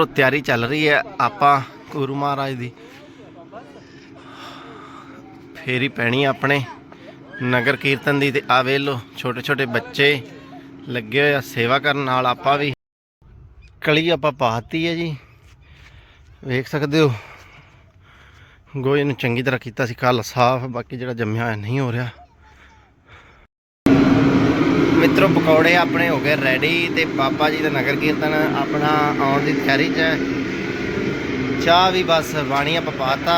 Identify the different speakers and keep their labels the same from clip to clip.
Speaker 1: ਮਿੱਤਰੋ, ਤਿਆਰੀ ਚੱਲ ਰਹੀ ਹੈ ਆਪਾਂ ਗੁਰੂ ਮਹਾਰਾਜ ਦੀ। ਫੇਰੀ ਪੈਣੀ ਆਪਣੇ ਨਗਰ ਕੀਰਤਨ ਦੀ ਤੇ ਆ ਵੇਖ ਲੋ ਛੋਟੇ ਛੋਟੇ ਬੱਚੇ ਲੱਗੇ ਹੋਏ ਆ, ਸੇਵਾ ਕਰਨ ਨਾਲ ਆਪਾਂ ਵੀ। ਕਲੀ ਆਪਾਂ ਪਾਤੀ ਹੈ ਜੀ। ਵੇਖ ਸਕਦੇ ਹੋ ਗੋਏ ਨੂੰ ਚੰਗੀ ਤਰ੍ਹਾਂ ਕੀਤਾ ਸੀ ਕੱਲ ਸਾਫ਼, ਬਾਕੀ ਜਿਹੜਾ ਜੰਮਿਆ ਹੋਇਆ ਨਹੀਂ ਹੋ ਰਿਹਾ। ਮਿੱਤਰੋ, ਪਕੌੜੇ ਆਪਣੇ ਹੋ ਗਏ ਰੈਡੀ ਤੇ ਬਾਬਾ ਜੀ ਦਾ ਨਗਰ ਕੀਰਤਨ ਆਪਣਾ ਆਉਣ ਦੀ ਤਿਆਰੀ 'ਚ ਹੈ। ਚਾਹ ਵੀ ਬਸ ਬਾਣੀ ਆਪਾਂ ਪਾਤਾ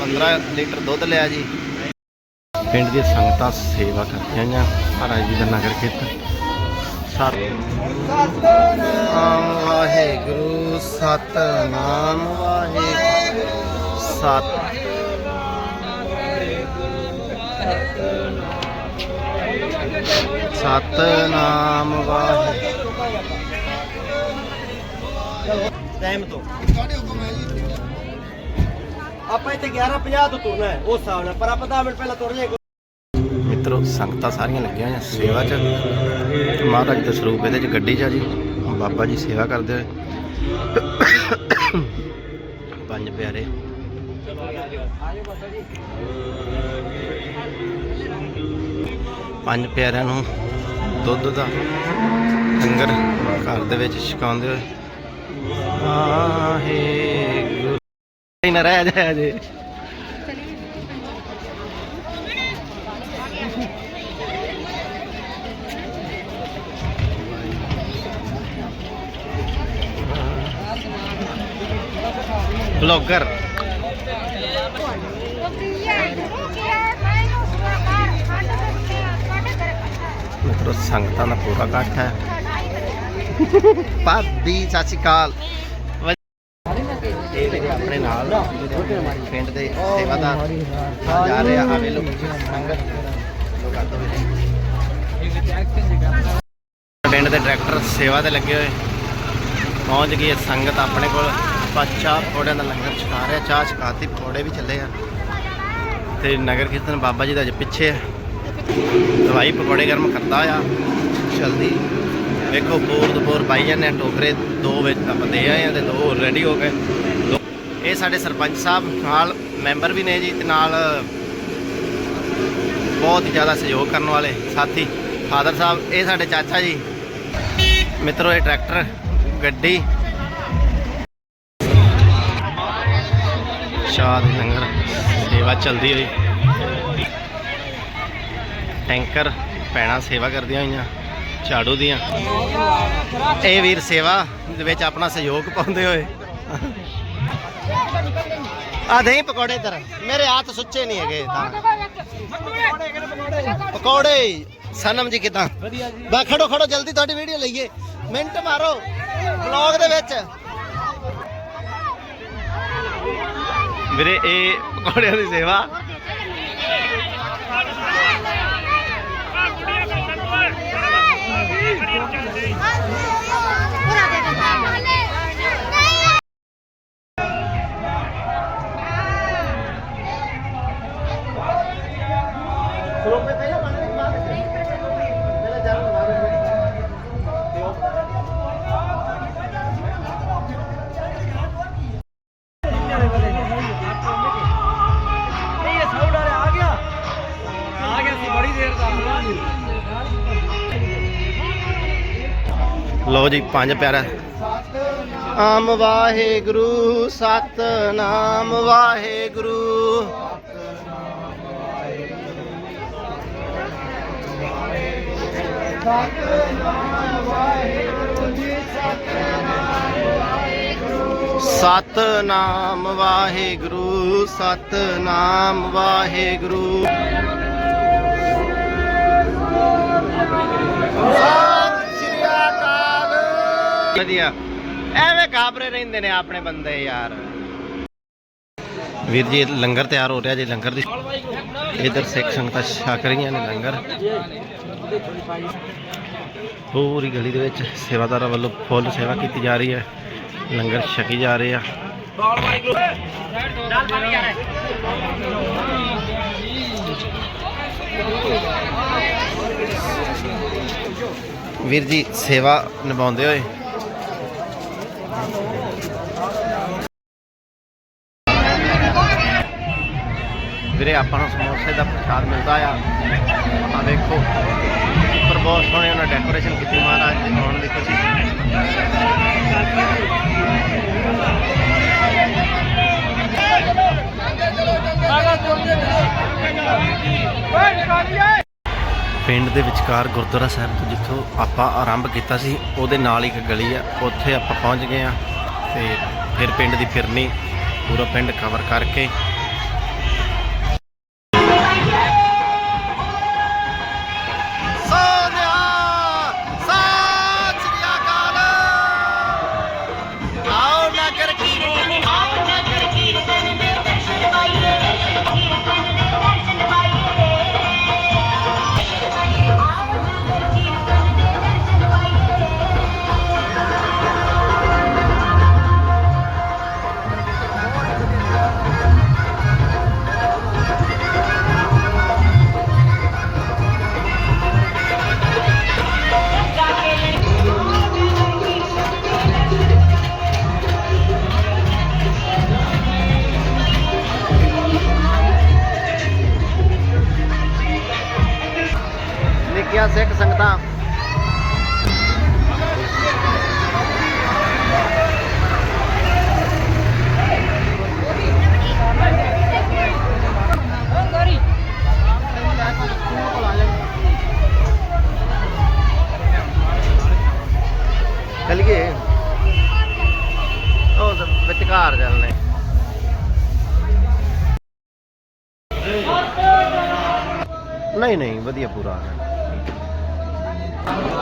Speaker 1: 15 ਲੀਟਰ ਦੁੱਧ ਲਿਆ ਜੀ। ਪਿੰਡ ਦੀਆਂ ਸੰਗਤਾਂ ਸੇਵਾ ਕਰਦੀਆਂ ਨੇ ਮਹਾਰਾਜ ਜੀ ਦਾ ਨਗਰ ਕੀਰਤਨ। ਸਾਰੇ ਆਮ ਵਾਹਿਗੁਰੂ, ਸਤਨਾਮ ਵਾਹਿਗੁਰੂ। ਸਤ ਸਤਨਾਮ ਵਾਹਿਗੁਰੂ।
Speaker 2: ਟਾਈਮ ਤੋਂ। ਆਪਾਂ ਇੱਥੇ 11:50 ਤੋਂ ਤੁਰਨਾ ਹੈ ਉਸ ਹਿਸਾਬ ਨਾਲ ਪਰ ਆਪਾਂ 10 ਮਿੰਟ ਪਹਿਲਾਂ ਤੁਰ ਜਾਏਗਾ
Speaker 1: ਮਿੱਤਰੋ ਸੰਗਤਾਂ ਸਾਰੀਆਂ ਲੱਗੀਆਂ ਹੋਈਆਂ ਸੇਵਾ 'ਚ। ਮਹਾਰਾਜ ਦਾ ਸਰੂਪ ਇਹਦੇ 'ਚ ਗੱਡੀ 'ਚ ਆ ਜੀ। ਬਾਬਾ ਜੀ ਸੇਵਾ ਕਰਦੇ ਹੋਏ। ਪੰਜ ਪਿਆਰੇ। ਪੰਜ ਪਿਆਰਿਆਂ ਨੂੰ ਦੁੱਧ ਦਾ ਲੰਗਰ ਘਰ ਦੇ ਵਿੱਚ ਛਕਾਉਂਦੇ ਹੋਏ ਵਾਹਿਗੁਰੂ ਨਹੀਂ ਨਾ ਰਹਿ ਜਾਇਆ ਜੇ ਬਲੌਗਰ ਮਿੱਤਰੋ ਸੰਗਤਾਂ ਦਾ ਪੂਰਾ ਇਕੱਠ ਹੈ। ਭਾਬੀ ਸਤਿ ਸ਼੍ਰੀ ਅਕਾਲ। ਇਹ ਮੇਰੇ ਆਪਣੇ ਨਾਲ ਪਿੰਡ ਦੇ ਸੇਵਾਦਾਰ ਆ ਜਾ ਰਹੇ ਆ ਆਵੇ ਲੋਕ ਸੰਗਤ। ਲੋਕਾਂ ਤੋਂ ਪਿੰਡ ਦੇ ਡਾਇਰੈਕਟਰ ਸੇਵਾ ਤੇ ਲੱਗੇ ਹੋਏ। ਪਹੁੰਚ ਗਈ ਹੈ ਸੰਗਤ ਆਪਣੇ ਕੋਲ। ਪੱਚਾ ਪਕੌੜਿਆਂ ਦਾ ਲੰਗਰ ਛਕਾ ਰਿਹਾ, ਚਾਹ ਛਕਾਤੀ ਪਕੌੜੇ ਵੀ ਚੱਲੇ ਆ। ਤੇ ਨਗਰ ਕੀਰਤਨ ਬਾਬਾ ਜੀ ਦਾ ਅੱਜ ਪਿੱਛੇ ਹੈ ਦਵਾਈ ਪਕੌੜੇ ਗਰਮ ਕਰਦਾ ਆ, ਜਲਦੀ। ਵੇਖੋ, ਬੋਰ ਤੋਂ ਪਾਈ ਜਾਂਦੇ ਆ, ਟੋਕਰੇ ਦੋ ਵਿੱਚ ਆਪਾਂ ਦੇ ਆਏ ਆ ਤੇ ਦੋ ਰੈਡੀ ਹੋ ਗਏ। ਇਹ ਸਾਡੇ ਸਰਪੰਚ ਸਾਹਿਬ ਨਾਲ ਮੈਂਬਰ ਵੀ ਨੇ ਜੀ ਤੇ ਨਾਲ ਬਹੁਤ ਜ਼ਿਆਦਾ ਸਹਿਯੋਗ ਕਰਨ ਵਾਲੇ ਸਾਥੀ। ਫਾਦਰ ਸਾਹਿਬ, ਇਹ ਸਾਡੇ ਚਾਚਾ ਜੀ। ਮਿੱਤਰੋ, ਇਹ ਟਰੈਕਟਰ, ਗੱਡੀ। ਸ਼ਾਦ ਲੰਗਰ ਸੇਵਾ ਚੱਲਦੀ ਹੋਈ ਟੈਂਕਰ ਪੈਣਾ ਸੇਵਾ ਕਰਦੀਆਂ ਹੋਈਆਂ ਝਾੜੂ ਦੀਆਂ। ਇਹ ਵੀਰ ਸੇਵਾ ਦੇ ਵਿੱਚ ਆਪਣਾ ਸਹਿਯੋਗ ਪਾਉਂਦੇ ਹੋਏ। ਆ ਨਹੀਂ ਪਕੌੜੇ ਇੱਧਰ। ਮੇਰੇ ਹੱਥ ਸੁੱਚੇ ਨਹੀਂ ਹੈਗੇ ਤਾਂ। ਪਕੌੜੇ ਸਨਮ ਜੀ ਕਿਦਾਂ?
Speaker 2: ਵਧੀਆ ਜੀ।
Speaker 1: ਬਾ ਖੜੋ ਖੜੋ ਜਲਦੀ ਤੁਹਾਡੀ ਵੀਡੀਓ ਲਈਏ। ਮਿੰਟ ਮਾਰੋ। ਵਲੌਗ ਦੇ ਵਿੱਚ। ਵੀਰੇ ਇਹ ਪਕੌੜਿਆਂ ਦੀ ਸੇਵਾ ਸਰੋਪੇ ਲਓ ਜੀ, ਪੰਜ ਪਿਆਰਾ। ਆਮ ਵਾਹਿਗੁਰੂ, ਸਤਨਾਮ ਵਾਹਿਗੁਰੂ। ਸਤਨਾਮ ਵਾਹਿਗੁਰੂ ਸਤਨਾਮ ਵਾਹਿਗੁਰੂ। ਸਤਿ ਸ਼੍ਰੀ ਅਕਾਲ ਵਧੀਆ। ਐਵੇਂ ਘਾਬਰੇ ਰਹਿੰਦੇ ਨੇ ਆਪਣੇ ਬੰਦੇ ਯਾਰ। ਵੀਰ ਜੀ, ਲੰਗਰ ਤਿਆਰ ਹੋ ਰਿਹਾ ਜੀ, ਲੰਗਰ ਦੀ ਇਧਰ ਸਿੱਖ ਸੰਗਤਾਂ ਛਕ ਰਹੀਆਂ ਨੇ ਲੰਗਰ। ਪੂਰੀ ਗਲੀ ਦੇ ਵਿੱਚ ਸੇਵਾਦਾਰਾਂ ਵੱਲੋਂ ਫੁੱਲ ਸੇਵਾ ਕੀਤੀ ਜਾ ਰਹੀ ਹੈ। ਲੰਗਰ ਛਕੀ ਜਾ ਰਹੇ ਆ। ਵੀਰ ਜੀ, ਸੇਵਾ ਨਿਭਾਉਂਦੇ ਹੋਏ ਵੀਰੇ, ਆਪਾਂ ਨੂੰ ਸਮੋਸੇ ਦਾ ਪ੍ਰਸ਼ਾਦ ਮਿਲਦਾ ਆ। ਆ ਵੇਖੋ, ਉੱਪਰ ਬਹੁਤ ਸੋਹਣੇ ਉਹਨਾਂ ਡੈਕੋਰੇਸ਼ਨ ਕੀਤੀ ਮਹਾਰਾਜ ਦੇ ਆਉਣ ਦੀ ਖੁਸ਼ੀ ਪਿੰਡ ਦੇ ਵਿਚਕਾਰ ਗੁਰਦੁਆਰਾ ਸਾਹਿਬ ਤੋਂ ਜਿੱਥੋਂ ਆਪਾਂ ਆਰੰਭ ਕੀਤਾ ਸੀ, ਉਹਦੇ ਨਾਲ ਇੱਕ ਗਲੀ ਆ। ਉੱਥੇ ਆਪਾਂ ਪਹੁੰਚ ਗਏ ਆ ਤੇ ਫਿਰ ਪਿੰਡ ਦੀ ਫਿਰਨੀ, ਪੂਰਾ ਪਿੰਡ ਕਵਰ ਕਰਕੇ ਨਿੱਕੀਆਂ ਸਿੱਖ ਸੰਗਤਾਂ ਚਲੀਏ ਉਹ ਤਾਂ ਵਿਚਕਾਰ ਚੱਲਨੇ ਨਹੀਂ ਨਹੀਂ ਵਧੀਆ ਪੂਰਾ ਆ ਗਿਆ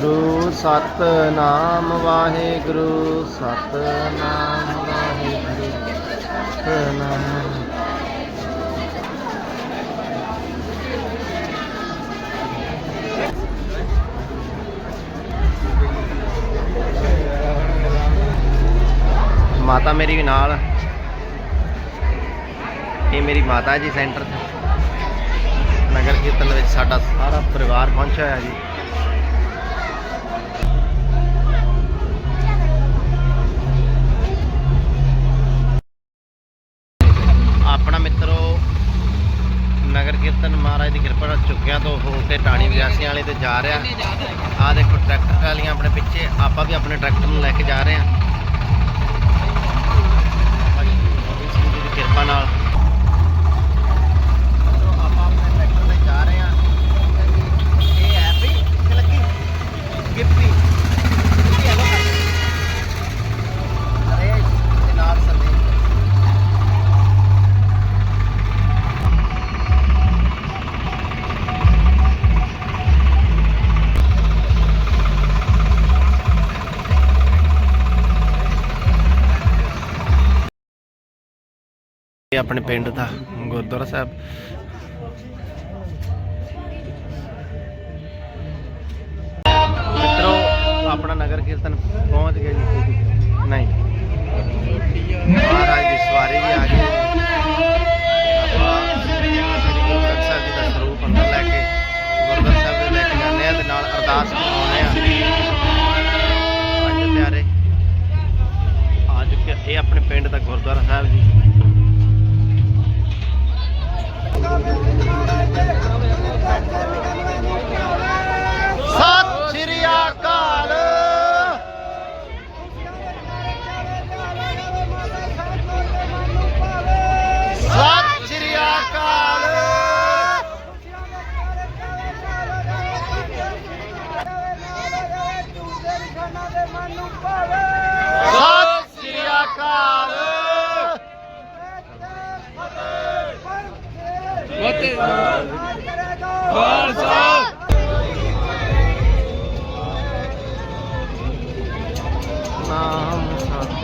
Speaker 1: ਗੁਰੂ ਸਤਨਾਮ ਵਾਹਿਗੁਰੂ ਸਤਨਾਮ ਵਾਹਿਗੁਰੂ। ਸਤਨਾਮ ਮਾਤਾ ਮੇਰੀ ਵੀ ਨਾਲ ਇਹ ਮੇਰੀ ਮਾਤਾ ਜੀ ਸੈਂਟਰ ਨਗਰ ਕੀਰਤਨ ਵਿੱਚ ਸਾਡਾ ਸਾਰਾ ਪਰਿਵਾਰ ਪਹੁੰਚਿਆ ਹੋਇਆ ਜੀ। ਕੀਰਤਨ ਮਹਾਰਾਜ ਦੀ ਕਿਰਪਾ ਨਾਲ ਚੁੱਕਿਆਂ ਤੋਂ ਹੋ ਕੇ ਟਾਣੀ ਵਿਆਸੀਆਂ ਵਾਲੇ ਤੇ ਜਾ ਰਿਹਾ। ਆਹ ਦੇਖੋ ਟਰੈਕਟਰ ਵਾਲੀਆਂ ਆਪਣੇ ਪਿੱਛੇ, ਆਪਾਂ ਵੀ ਆਪਣੇ ਟਰੈਕਟਰ ਨੂੰ ਲੈ ਕੇ ਜਾ ਰਹੇ ਹਾਂ। ਭਾਈ ਦੀ ਕਿਰਪਾ ਨਾਲ ਇਹ ਆਪਣੇ ਪਿੰਡ ਦਾ, ਗੁਰਦੁਆਰਾ ਸਾਹਿਬ। ਮਿੱਤਰੋ, ਆਪਣਾ ਨਗਰ ਕੀਰਤਨ ਪਹੁੰਚ ਗਿਆ ਜੀ। ਨਹੀਂ। ਮਹਾਰਾਜ ਦੀ ਸਵਾਰੀ ਵੀ ਆ ਗਈ। ਨਾਲ ਅਰਦਾਸ ਕਰਾਉਂਦੇ ਆ ਪੰਜ ਪਿਆਰੇ ਆ ਚੁੱਕੇ ਇਹ ਆਪਣੇ ਪਿੰਡ ਦਾ ਗੁਰਦੁਆਰਾ ਸਾਹਿਬ ਜੀ। ਸਾਨੂੰ ਪਾਵੇ ਸਤਿ ਸ੍ਰੀ ਅਕਾਲ। ਫਤਿਹ ਖਾਲਸਾ ਨਾਮ
Speaker 2: ਸਤਿ